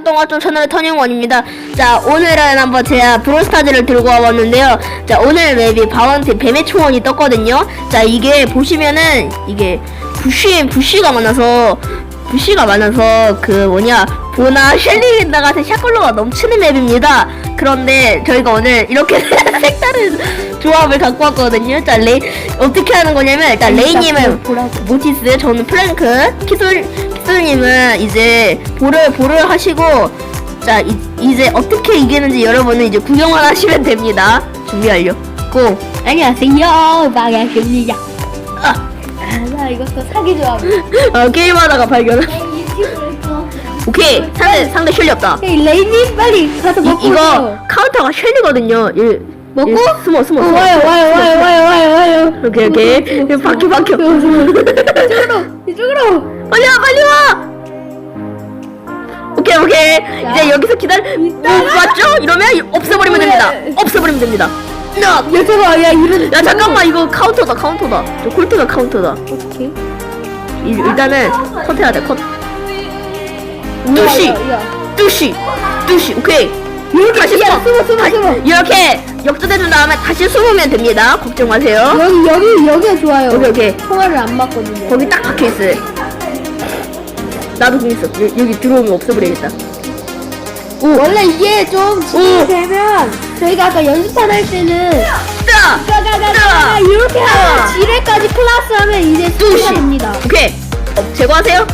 동아좀 채널의 터닝원입니다. 자, 오늘은 한번 제가 브로스타즈를 들고 와봤는데요. 자, 오늘 맵이 바운티 뱀의 초원이 떴거든요. 자, 이게 보시면은, 이게 부쉬, 부쉬가 많아서, 부쉬가 많아서, 그 뭐냐, 보나 셸리나 같은 샷걸로가 넘치는 맵입니다. 그런데 저희가 오늘 이렇게 색다른 조합을 갖고 왔거든요. 자, 레이, 어떻게 하는 거냐면, 일단 레이님은 모티스, 저는 플랭크, 키솔, 키솔님은 이제 볼을 볼을 하시고 자 이, 이제 어떻게 이기는지 여러분은 이제 구경만 하시면 됩니다. 준비 완료. 고. 안녕하세요 반갑습니다 아, 나 이것도 사기 조합 어, 게임하다가 발견한. 유튜브에서 오케이 상대 상대 쉘리 없다. 헤이 레이님 빨리 가서 이, 먹고 이거 오세요. 카운터가 쉘리거든요. 이, 먹고? 이, 숨어 숨어 어, 숨어. 와요 와요 와요 와요 와요 와요 오케이 오케이. 박혀 박혀. 이쪽으로 이쪽으로 빨리 와 빨리 와. 오케이 오케이. 이제 여기서 기다려. 오, 맞죠? 이러면 없애버리면 됩니다. 없애버리면 됩니다. 야, 야 잠깐 야 이런 야 잠깐만 이거 카운터다 카운터다. 저 콜트가 카운터다. 어떻게 이, 일단은 컷 해야 돼 컷 뚜시. 뚜시. 뚜시. 오케이. 이렇게 다시 야 숨어 숨어 숨어 다시- 숨어. 이렇게 역전해준 다음에 다시 숨으면 됩니다. 걱정 마세요. 여기 여기 여기가 좋아요. 오케이 오케이. 통화를 안 맞거든요 거기 딱 박혀있어. 나도 공 있어. 여, 여기 들어오면 없애버려야겠다. 원래 이게 좀 오. 진행이 되면 저희가 아까 연습판 할 때는 뜨아 가가가가 이렇게 하면 지뢰까지 클라스 하면 이제 뚜시 수가 됩니다 오케이 어, 제거하세요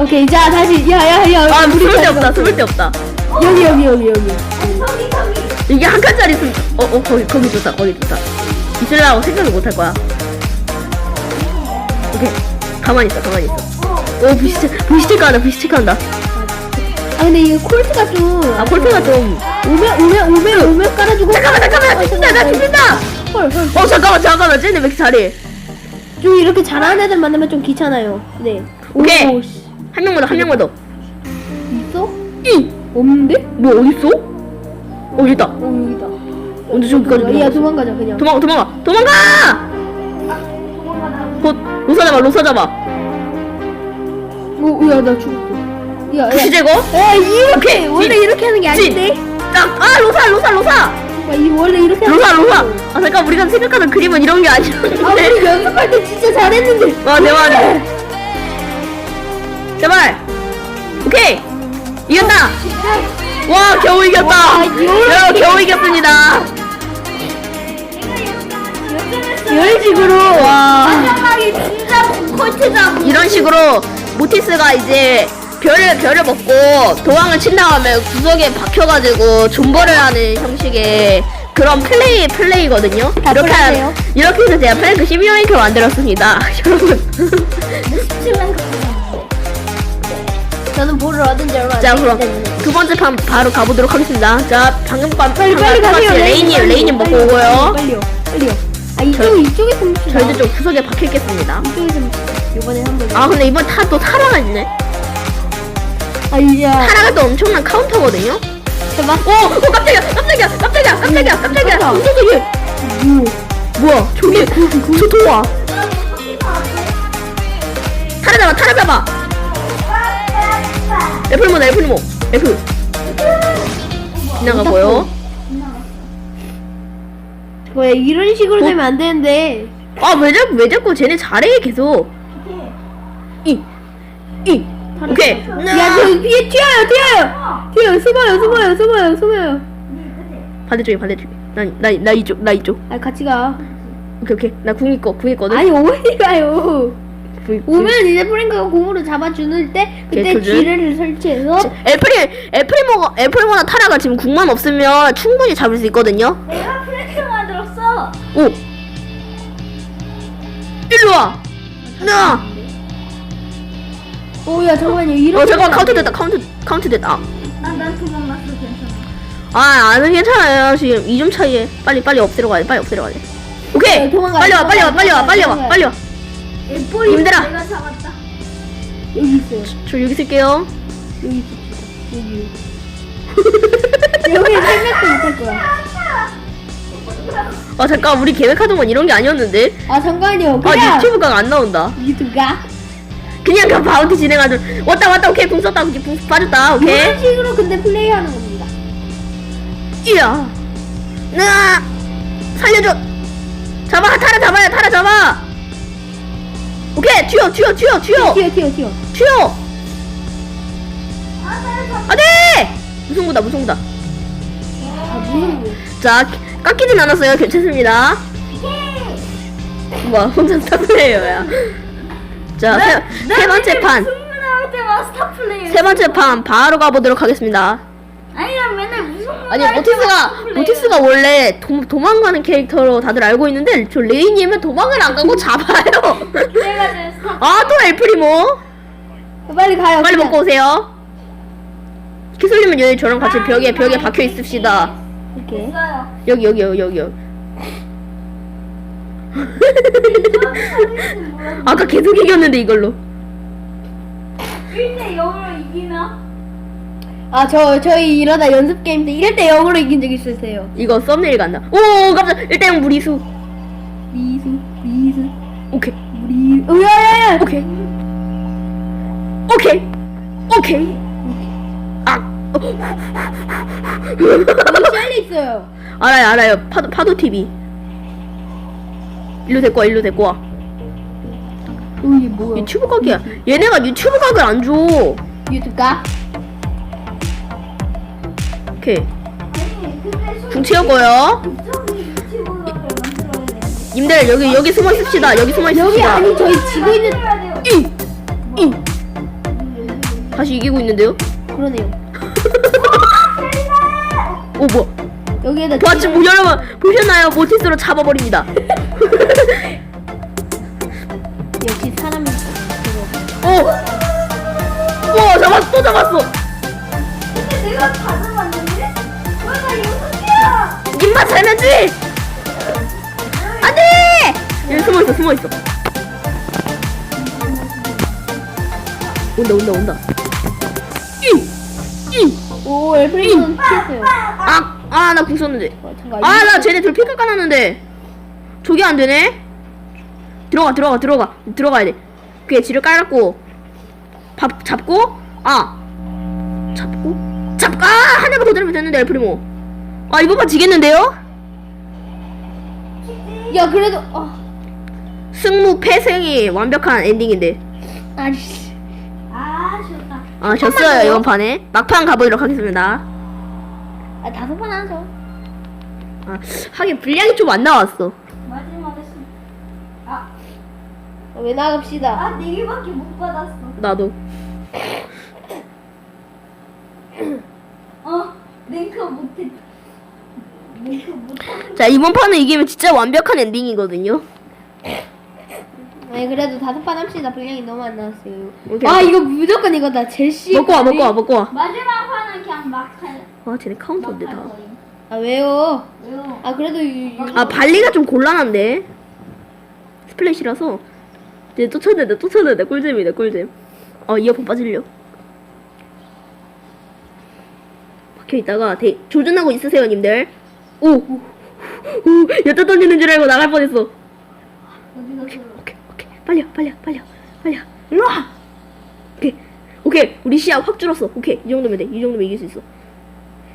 오케이 자 다시 야야야 아 숨을 데 없다 숨을 데 없다 여기 여기 여기 여기 이게 한 칸짜리 숨, 어, 어, 거기, 거기 좋다, 거기 좋다. 있으려고 생각을 못 할 거야. 오케이. 가만히 있어, 가만히 있어. 오, 비스트, 비스트 간다, 비스트 간다. 아 근데 이 콜트가 좀 아, 콜트가 좀. 오면 오면 오면 오면 깔아주고 잠깐만, 잠깐만, 나 죽는다, 나 죽는다! 헐 헐 어, 잠깐만, 잠깐만, 쟤네 왜 이렇게 잘해? 좀 이렇게 잘하는 애들 만나면 좀 귀찮아요 네 오케이. 오, 씨. 한 명만 더, 한 명만 더. 있어? 이! 없는데? 뭐, 어딨어? 어, 여기 있다. 어 여기다 언제 저기까지 야 도망갔어? 도망가자 그냥 도망가, 도망가, 도망가! 곧, 로사 잡아, 로사 잡아. 오야나 죽었어 야 야 부시 제거? 야 이렇게 오케이, 원래 지- 이렇게 하는 게 아닌데 딱, 아, 로사, 로사, 로사! 야, 이 원래 이렇게 하는 로사, 게 로사! 아니고. 아, 잠깐, 우리가 생각하는 그림은 이런 게아 우리 아니었는데. 연습할 때 진짜 잘했는데 와, 내 말이. 제발! 오케이! 이겼다! 와, 겨우 이겼다! 와, 야, 겨우 이겼습니다! 이런 식으로 와. 마지막에 진짜 이런 식으로 모티스가 이제 별을, 별을 먹고 도망을 친 다음에 구석에 박혀가지고 존버를 하는 형식의 그런 플레이, 플레이거든요? 이렇게, 하- 하세요. 이렇게 해서 제가 플랭크 시뮬레이터 만들었습니다. 여러분. 저는 볼을 얻은 지 얼마 안 자 그럼 두 번째 판 바로 가보도록 하겠습니다. 자 방금 판 빨리 빨리 가세요 레이님 빨리, 레이님 먹고 빨리, 오고요. 빨리요 빨리요 아 이쪽 이쪽에서 봅시다 저희도 좀 구석에 박혀 있겠습니다. 이쪽에서 봅시다 이번에 한번 아 근데 이번 타또 타라가 있네. 아 이제 타라가 또 엄청난 카운터거든요. 해봐 오, 오 깜짝이야 깜짝이야 깜짝이야 깜짝이야 깜짝이야. 깜짝이야. 깜짝이야. 뭐 뭐야 저기 저 도와. 타라 잡아 타라 잡아. 애플몬 애플몬 애플. 지나가고요. 뭐야 이런 식으로 어? 되면 안 되는데 아왜 자꾸 왜 자꾸 쟤네 잘해 계속 이 이 오케이. 야저 뒤에 튀어요 튀어요. 튀어요. 숨어요 숨어요 숨어요 숨어요. 반대쪽에 반대쪽에. 나나 나 이쪽 나 이쪽. 아 같이 가. 오케이 오케이. 나궁 있고 궁 있거든 아니 어디 가요? 궁, 궁. 오면 이제 프랭크가 공으로 잡아주는 때 그때? 지뢰를 설치해서 애플이 애플모가 애플모나 타라가 지금 궁만 없으면 충분히 잡을 수 있거든요. 내가 프랭크 만들었어. 오. 일로 와. 나. 오야 잠깐만요 이렇게 어 잠깐 카운트 안 됐다 카운트 카운트 됐다. 아난 도망갔어 괜찮아. 아 아는 괜찮아요. 지금 2점 차이에 빨리 빨리 엎드려 가야 돼 빨리 엎드려 가야 돼. 오케이! 야, 도망가, 빨리 와 빨리 와 빨리 와 도망가, 빨리 와 도망가. 빨리 와. 애플이 님들아. 내가 잡았다. 여기 있어요. 저 여기 있을게요. 여기 있어 여기 여기. 생각도 못할 거야. 아 잠깐 우리 계획하던 건 이런 게 아니었는데? 아 잠깐만요. 아 그냥 유튜브가 안 나온다. 유튜브가 그냥 그 바운티 진행하죠. 왔다 왔다 오케이 궁 썼다 궁 빠졌다 오케이. 이런 식으로 근데 플레이하는 겁니다. 이야. 나 살려줘. 잡아 타라 잡아요 타라 잡아. 오케이 튀어 튀어 튀어 튀어 튀어 튀어 튀어. 튀어. 안돼. 무승부다 무승부다. 아 무슨 거? 자 깎이진 않았어요 괜찮습니다. 뭐 혼자 스타플레이어야. 자 세 세 번째 판. 승부 나올 때마다 스타 플레이. 세 번째 판 바로 가보도록 하겠습니다. 아니 난 맨날 무슨 아니 모티스가 모티스가 원래 도, 도망가는 캐릭터로 다들 알고 있는데 저 레이님은 도망을 안 가고 잡아요. 내가 제 스타. 아또 엘프리모 빨리 가요. 빨리 그냥. 먹고 오세요. 키슬님은 여기 저랑 같이 벽에 벽에 박혀 있읍시다. 이렇게. 있어요. 여기 여기 여기 여기. 여기. 아까 계속 이겼는데 이걸로. 1대 0으로 이기나? 아 저 저희 이러다 연습 게임 때 이럴 때 영으로 이긴 적 있으세요. 이거 썸네일 간다. 오 깜짝 1대 0 무리수. 미수 미수 오케이 무리. 으야야야. 오케이 오케이 오케이. 아 셀리 있어요. 알아요 알아요 파도 파도 TV. 일로 데리고 와 일로 데리고 와. 어, 이게 뭐야? 유튜브 각이야. 얘네가 유튜브 각을 안 줘. 유튜브가? 오케이. 아니 근데 궁 채우고요. 저기 유튜브를 만들어야 돼. 님들 여기 여기 숨어 있읍시다. 여기 숨어 있읍시다. 여기 아니 저희 지고 있는. 이! 이! 다시 이기고 있는데요? 그러네요. 오 뭐? 여기에다 보았지 뭐 여러분 보셨나요? 모티스로 잡아버립니다. 역시 사람이. 오! 우와 잡았어 또 잡았어. 근데 내가 다 잡았는데? 왜나 여섯이야? 님만 살면지. 안돼. 여기 숨어 있어 숨어 있어. 온다 온다 온다. 이! 이! 오 엘프리는 피했어요. 아! 아 나궁 썼는데. 어. 아나 쟤네 둘 피카 까놨는데. 저게 안 되네? 들어가 들어가 들어가. 들어가야 돼. 그게 지를 깔았고. 밥 잡고? 아. 잡고? 잡고! 아한 대만 더 들으면 됐는데 엘프리모. 아 이번만 지겠는데요? 야 그래도 어. 승무 패승이 완벽한 엔딩인데. 아씨. 아 좋다. 아 졌어요. 이번 판에. 막판 가보도록 하겠습니다 아 다섯 번 하죠. 아 하긴 분량이 좀 안 나왔어 마지막에 수. 아, 어, 왜 나갑시다. 아, 네 개밖에 못 받았어. 나도 어, 랭크 못했. 자 이번 판은 이기면 진짜 완벽한 엔딩이거든요 아니 그래도 다섯 판 합시다. 분량이 너무 안 나왔어요. 오케이. 아 이거 무조건 이거다. 젤시. 먹고 와 먹고 와 먹고 와 마지막 판은 그냥 막 할. 아 쟤네 카운터인데 다. 아 왜요? 왜요? 아 그래도 유, 유... 아 발리가 좀 곤란한데 스플래시라서 이제 돼, 쳐야 돼, 꿀잼이네, 꿀잼. 어 이어폰 빠질려. 박혀 있다가 대, 조준하고 있으세요, 님들. 오, 오, 오, 여자 던지는 줄 알고 나갈 뻔했어. 갔어? 오케이, 오케이, 빨려, 빨려, 빨려, 빨려. 일로 와. 오케이, 오케이, 우리 시야 확 줄었어. 오케이, 이 정도면 돼, 이 정도면 이길 수 있어.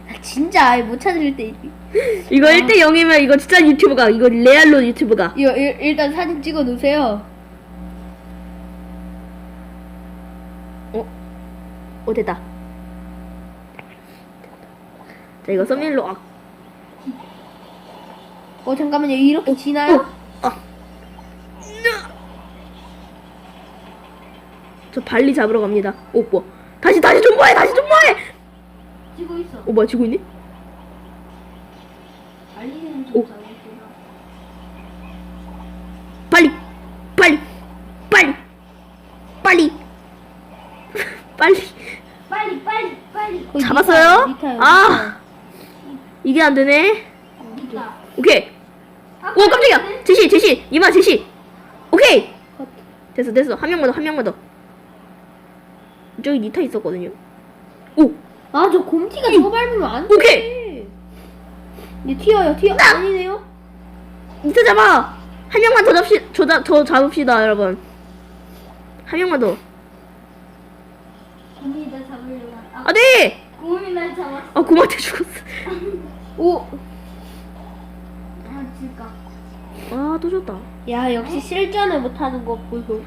아, 진짜 아예 못 찾을 때 이거 1대 0이면 이거 진짜 유튜브가, 이거 레알로 유튜브가. 이거 일, 일단 사진 찍어 놓으세요. 오 됐다. 자 이거 서밀로 아, 어 잠깐만요. 이렇게 지나요? 아. 저 발리 잡으러 갑니다. 오 뭐? 다시 다시 좀 뭐해? 다시 좀 뭐해? 지고 있어. 어, 뭐야, 지고 있니? 알리는 좀 빨리, 빨리, 빨리, 빨리, 빨리, 빨리, 빨리, 빨리. 잡았어요? 아, 이게 안 되네. 오케이. 아, 오, 깜짝이야! 제시, 제시! 이만 제시! 오케이! 됐어, 됐어. 한 명만 더, 한 명만 더. 저기 니타 있었거든요. 오! 아, 저 곰티가 음. 저거 밟으면 안 돼. 오케이. 얘 튀어요, 튀어. 나! 아니네요? 밑에 잡아. 한 명만 더 잡시, 저, 더 잡읍시다, 여러분. 한 명만 더. 곰이 날 잡으려고. 아, 아, 네! 곰이 날 잡았어. 아, 고마한테 죽었어. 오, 아, 또 졌다. 야, 역시 실전을 못하는 거 보고.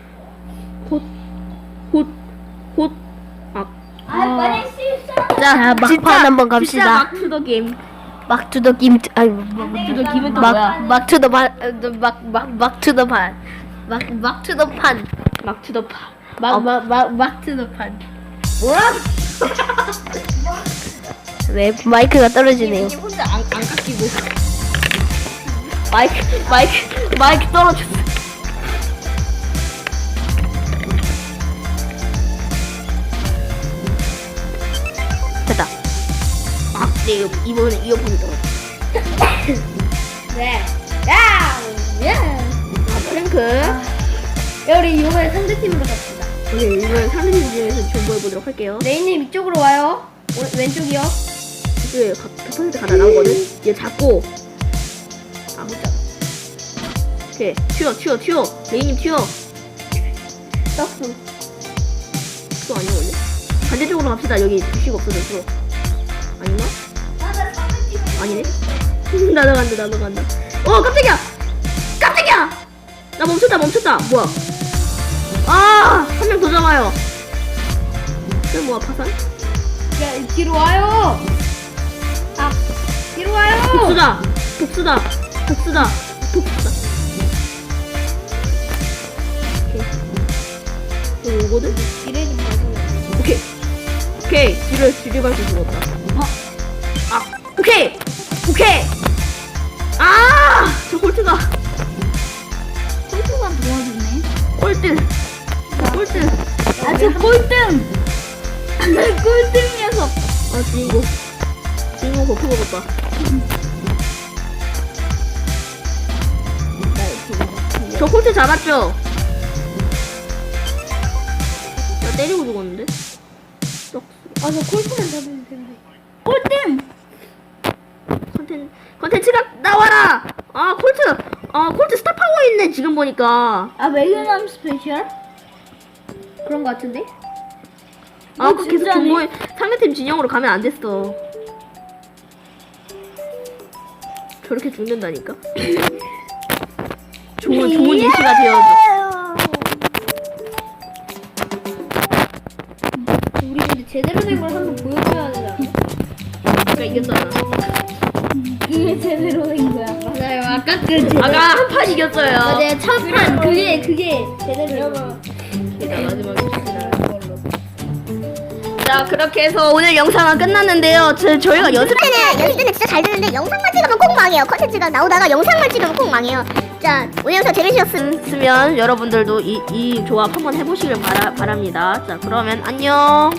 자, 막판 한번 갑시다. 막투더 게임 막투더 김 아니 막투더 김은 또막 뭐야 막투더 반막막 막투더 반 막 막투더 판. 막투더 파 막막막 막투더 판. 뭐라? 네 마이크가 떨어지네요. 님 혼자 안, 안 깎이고 마이크 마이크 마이크 떨어졌어 네 이번에 이어폰이 떨어졌어 네. 야! 야! 아 프랭크 야, 우리 이번에 상대팀으로 갑시다. 오케이 이번 상대팀 중에서 정보해 보도록 할게요 레이님 이쪽으로 와요. 오, 왼쪽이요. 이게 100% 가다 나오거든 얘 잡고 아 못잡아 오케이 튀어 튀어 튀어 레이님 튀어 떡수. 또 아니야 원래? 반대쪽으로 갑시다 여기 부시가 없어져서 팀 아니네? 나도 간다 나도 간다. 어 깜짝이야! 깜짝이야! 나 멈췄다 멈췄다! 뭐야? 아한 명 더 잡아요. 그게 뭐야 파산? 야, 뒤로 와요. 아, 뒤로 와요. 복수다! 복수다! 복수다! 복수다! 오케이. 좀 봐줘요. 오케이. 오케이. 뒤를 뒤를 밟고 죽었다. 어? 아 오케이 오케이 아저 꼴트가 홀수가 도와주네. 꼴등 꼴등 아, 저 꼴등. 꼴등 녀석. 아 주인공 주인공 버프 먹었다 저 꼴트 잡았죠? 나 때리고 죽었는데? 떡 아, 저 콜프만 잡으면 되는데. 꼴등. 컨텐 컨텐츠가 나와라 아 콜트 아 콜트 스타 파워 있네 지금 보니까 아, 매그넘 스페셜? 그런 거 같은데? 아, 계속 진짜네. 중모에 상대팀 진영으로 가면 안 됐어. 저렇게 죽는다니까. 좋은 좋은 예시가 되어줘. 우리 근데 제대로 된 걸 한번 보여줘야 되잖아. 내가 이겼잖아. 맞아요. 아까 그한판 이겼어요. 맞아요. 첫판 그게 그게 제대로. 자, 마지막에. 자 그렇게 해서 오늘 영상은 끝났는데요. 저, 저희가 연습 때는 연습 때는 진짜 잘 되는데 영상만 찍으면 꼭 망해요. 컨텐츠가 나오다가 영상만 찍으면 꼭 망해요. 자 오늘 영상 재밌으셨으면 했으면 여러분들도 이, 이 조합 한번 해보시길 바라, 바랍니다. 자 그러면 안녕.